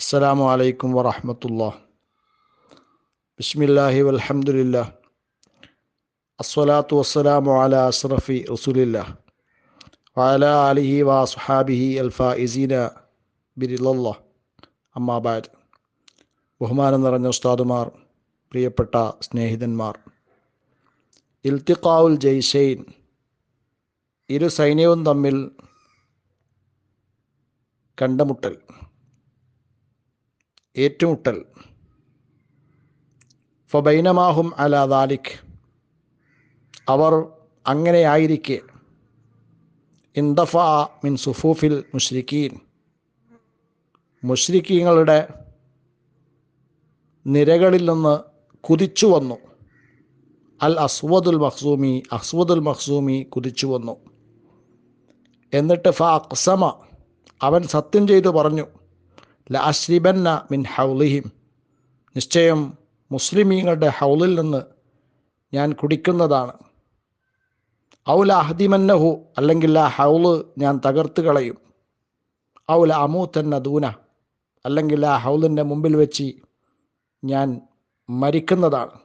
അസ്സലാമു അലൈക്കും വറഹമത്തുള്ള ബിസ്മില്ലാഹി വൽഹമുല്ല അസ്വലാത്തു വസ്സലാമു അല അസ്റഫി റസുലില്ല വാല അലിഹി വസ്ഹാബിഹി ഇസീന ബിരില്ല അമ്മാബാദ് ബഹുമാനം നിറഞ്ഞ ഉസ്താദുമാർ പ്രിയപ്പെട്ട സ്നേഹിതന്മാർ. ഇൽത്തിഖാവുൽ ജയ്സൈൻ ഇരു സൈന്യവും തമ്മിൽ കണ്ടുമുട്ടൽ. ഏറ്റുമുട്ടൽ ഫബൈനമാഹും അല ദാലിഖ് അവർ അങ്ങനെയായിരിക്കെ. ഇന്തഫ മിൻ സുഫൂഫിൽ മുഷ്രിഖീൻ മുഷ്രിഖീങ്ങളുടെ നിരകളിൽ നിന്ന് കുതിച്ചു വന്നു. അൽ അസ്വദുൽ മഹ്സൂമി അസ്വദുൽ മഹ്സൂമി കുതിച്ചു വന്നു. എന്നിട്ട് ഫ അക്സമ അവൻ സത്യം ചെയ്തു പറഞ്ഞു. ല അശ്രിബന്ന മിൻ ഹൗലിഹിം നിശ്ചയം മുസ്ലിമീങ്ങളുടെ ഹൗലിൽ നിന്ന് ഞാൻ കുടിക്കുന്നതാണ്. ഔല അഹദിമന്നഹു അല്ലെങ്കിൽ ആ ഹൗൽ ഞാൻ തകർത്ത് കളയും. ഔല അമൂത്തന്ന ദൂന അല്ലെങ്കിൽ ആ ഹൗലിന്റെ മുമ്പിൽ വെച്ച് ഞാൻ മരിക്കുന്നതാണ്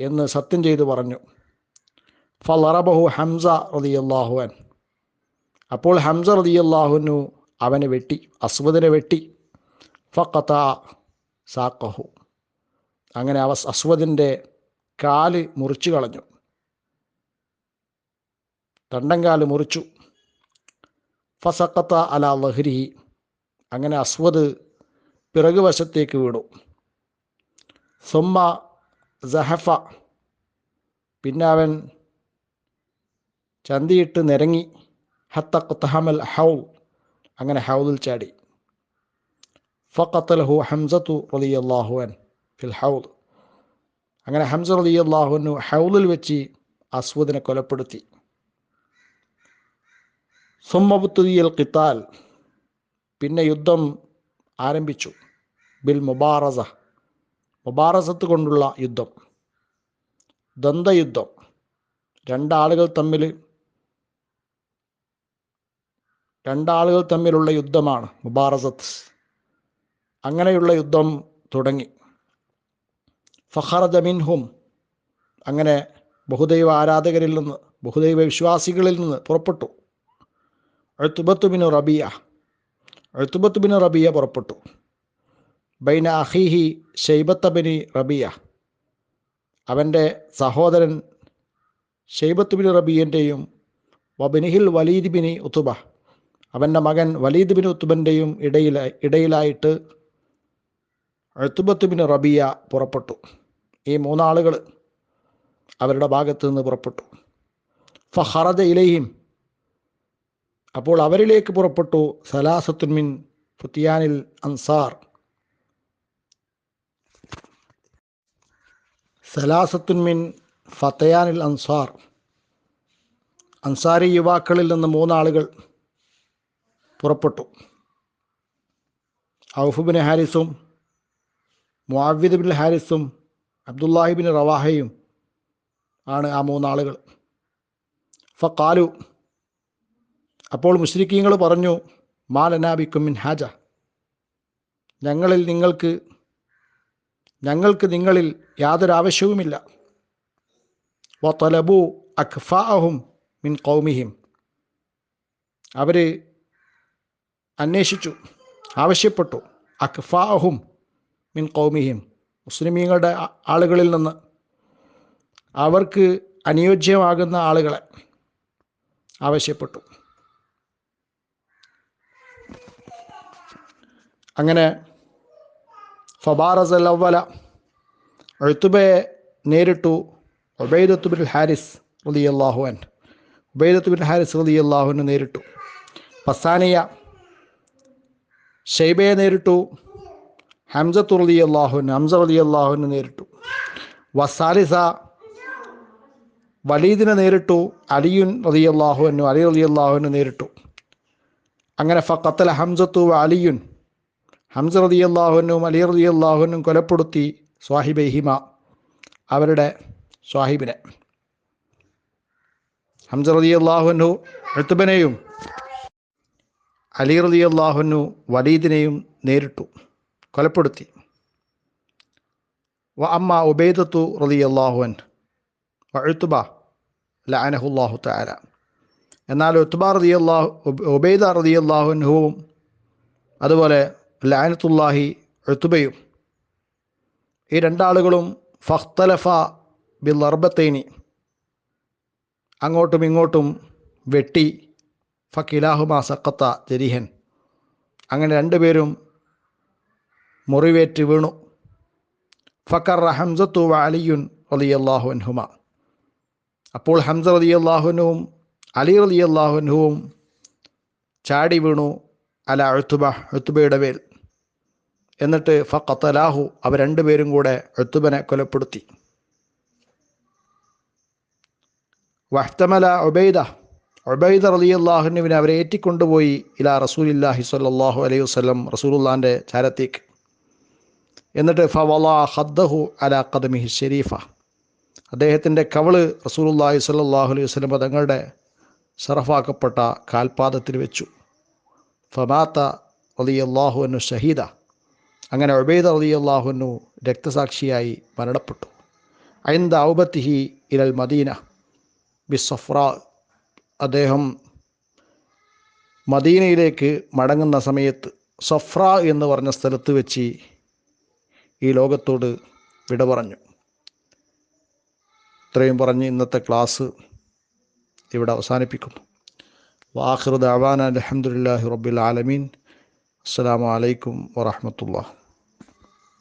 എന്ന് സത്യം ചെയ്തു പറഞ്ഞു. ഫലറബഹു ഹംസ റതിയല്ലാഹുവൻ അപ്പോൾ ഹംസ റതിയല്ലാഹുനു അവനെ വെട്ടി അസ്വദിനെ വെട്ടി. ഫക്കത്ത സാക്കഹു അങ്ങനെ അവ അസ്വദിന്റെ കാൽ മുറിച്ചു കളഞ്ഞു. തണ്ടങ്കാൽ മുറിച്ചു. ഫസക്കത്ത അല ലഹരി. അങ്ങനെ അസ്വദ് പിറകുവശത്തേക്ക് വീണു. സുമ്മ സഹഫ. പിന്നെ അവൻ ചന്തിയിട്ട് നിരങ്ങി. ഹത്തഖ്തഹമൽ ഹൗൽ അങ്ങനെ ഹൗദിൽ ചാടി. ഫഖത്തലഹു ഹംസത്തു റലി അൻ ഫിൽ ഹൗദ്. അങ്ങനെ ഹംസ റലി അള്ളാഹുനു ഹൗദിൽ വെച്ച് അസ്വദിനെ കൊലപ്പെടുത്തി. സുമ്മബുത്തുദിയൽ കിത്താൽ പിന്നെ യുദ്ധം ആരംഭിച്ചു. ബിൽ മുബാറസ. മുബാറസത്ത് കൊണ്ടുള്ള യുദ്ധം. ദ്വന്ദ്വയുദ്ധം രണ്ടാളുകൾ തമ്മിൽ രണ്ടാളുകൾ തമ്മിലുള്ള യുദ്ധമാണ് മുബാറസത്ത്. അങ്ങനെയുള്ള യുദ്ധം തുടങ്ങി. ഫഖറജ മിൻഹും അങ്ങനെ ബഹുദൈവ ആരാധകരിൽ നിന്ന് ബഹുദൈവ വിശ്വാസികളിൽ നിന്ന് പുറപ്പെട്ടു. എഴുത്തുബത്തുബിന് റബിയ എഴുത്തുബത്തുബിന് റബിയ പുറപ്പെട്ടു. ബൈന അഹീഹി ഷെയ്ബത്തബിനി റബിയ അവന്റെ സഹോദരൻ ഷെയ്ബത്തുബിന് റബിയന്റെയും വബിനിഹിൽ വലീദ് ബിനി ഉത്തുബ അവന്റെ മകൻ വലീദ് ബിൻ ഉത്തുബന്റെയും ഇടയിൽ ഇടയിലായിട്ട് എഴുത്തുബത്തുബിന് റബിയ പുറപ്പെട്ടു. ഈ മൂന്നാളുകൾ അവരുടെ ഭാഗത്ത് നിന്ന് പുറപ്പെട്ടു. ഫഹറജ ഇലയും അപ്പോൾ അവരിലേക്ക് പുറപ്പെട്ടു സലാസത്തുൻമിൻ ഫുത്തിയാനിൽ അൻസാർ. സലാസത്തുൻമിൻ ഫത്തയാനിൽ അൻസാർ. അൻസാരി യുവാക്കളിൽ നിന്ന് മൂന്നാളുകൾ പുറപ്പെട്ടു. ഔഫുബിൻ ഹാരിസും മുവിദ് ബിൻ ഹാരിസും അബ്ദുല്ലാഹിബിൻ റവാഹയും ആണ് ആ മൂന്നാളുകൾ. ഫക്കാലു അപ്പോൾ മുസ്ലിക്കീങ്ങൾ പറഞ്ഞു മാലനാബിക്കും മിൻ ഹാജ. ഞങ്ങളിൽ നിങ്ങൾക്ക് ഞങ്ങൾക്ക് നിങ്ങളിൽ യാതൊരു ആവശ്യവുമില്ല. തലബു അഖ്ഫാഹും മിൻ കൗമിഹിം അവർ അന്വേഷിച്ചു. ആവശ്യപ്പെട്ടു. അഖ്ഫാഹും മിൻ കൗമിഹിം മുസ്ലിമീങ്ങളുടെ ആളുകളിൽ നിന്ന്. അവർക്ക് അനുയോജ്യമാകുന്ന ആളുകളെ ആവശ്യപ്പെട്ടു. അങ്ങനെ ഫബാറസ് അവല എഴുത്തുബയെ നേരിട്ടു. ഉബൈദത്തുബിൻ ഹാരിസ് റലി അള്ളാഹുവൻ ഉബൈദത്തുബിൻ ഹാരിസ് റലി അള്ളാഹുവിന് നേരിട്ടു. പസാനിയ ഷെയ്ബയെ നേരിട്ടു ഹംസത്തു അലി അള്ളാഹുവിന് ഹംസ അലി അള്ളാഹുവിന് നേരിട്ടു. വസാലിസ വലീദിനെ നേരിട്ടു അലിയുൻ അലി അള്ളാഹുവിനു അലി അലി അള്ളാഹുവിന് നേരിട്ടു. അങ്ങനെ ഫക്കത്തല ഹംസത്തു അലിയുൻ ഹംസ റതി അള്ളാഹുവിനും അലി റതി അള്ളാഹുവിനും കൊലപ്പെടുത്തി സ്വാഹിബഹിമ അവരുടെ സ്വാഹിബിനെ. ഹംസ റതി അള്ളാഹുനു എഴുത്തുബനെയും അലി റലി അള്ളാഹുനു വലീദിനെയും നേരിട്ടു കൊലപ്പെടുത്തി. വ അമ്മ ഉബൈദത്തു റലി അള്ളാഹുൻ വഴുത്തുബ ലഅനഹുല്ലാഹു താര എന്നാൽ ഉത്തുബ റതി അള്ളാഹു ഉബൈദ റതി അള്ളാഹുനുവും അതുപോലെ ലാനത്തുല്ലാഹി എഴുത്തുബയും ഈ രണ്ടാളുകളും ഫഖ്തലഫ ബിൽ അർബത്തേനി അങ്ങോട്ടും ഇങ്ങോട്ടും വെട്ടി ഫക്കിലാഹുമ സക്കത്ത ജരിഹൻ. അങ്ങനെ രണ്ടുപേരും മുറിവേറ്റ് വീണു. ഫക്കർ ഹംസത്തു അലിയുൻ റളിയല്ലാഹു അൻഹുമ. അപ്പോൾ ഹംസ റളിയല്ലാഹുനുവും അലി റളിയല്ലാഹുനുവും ചാടി വീണു അല അഴുത്തുബ എഴുത്തുബയുടെ മേൽ. എന്നിട്ട് ഫക്കത്തലാഹു അവർ രണ്ടുപേരും കൂടെ എഴുത്തുബനെ കൊലപ്പെടുത്തി. വഹ്തമല ഉബൈദ അലി അള്ളാഹുനുവിനെ അവരെ ഏറ്റിക്കൊണ്ടുപോയി ഇലാ റസൂലില്ലാഹി സ്വല്ലല്ലാഹു അലൈഹി വസ്ലം റസൂലുല്ലാന്റെ ചാരത്തേക്ക്. എന്നിട്ട് ഫവല ഹദ്ദഹു അല ഖദമിഹി ഷെരീഫ അദ്ദേഹത്തിന്റെ കവൾ റസൂലുള്ളാഹി സ്വല്ലല്ലാഹു അലൈഹി വസ്ലം തങ്ങളുടെ സറഫാക്കപ്പെട്ട കാൽപാദത്തിൽ വെച്ചു. ഫമാത്ത റളിയല്ലാഹു അന്നു ഷഹീദ. അങ്ങനെ ഉബൈദ റളിയല്ലാഹു അള്ളാഹുനു രക്തസാക്ഷിയായി മരണപ്പെട്ടു. ഐന്ദ ഔബത്തിഹി ഇലൽ മദീന ബിസഫ്ര അദ്ദേഹം മദീനയിലേക്ക് മടങ്ങുന്ന സമയത്ത് സഫ്ര എന്ന് പറഞ്ഞ സ്ഥലത്ത് വെച്ച് ഈ ലോകത്തോട് വിട പറഞ്ഞു. ഇത്രയും പറഞ്ഞ് ഇന്നത്തെ ക്ലാസ് ഇവിടെ അവസാനിപ്പിക്കുന്നു. വാഹൃദ് അവാൻ അലഹമുല്ലാഹി റബ്ബിൽ ആലമീൻ. അസ്സാം വലൈക്കും വാഹമത്തുള്ള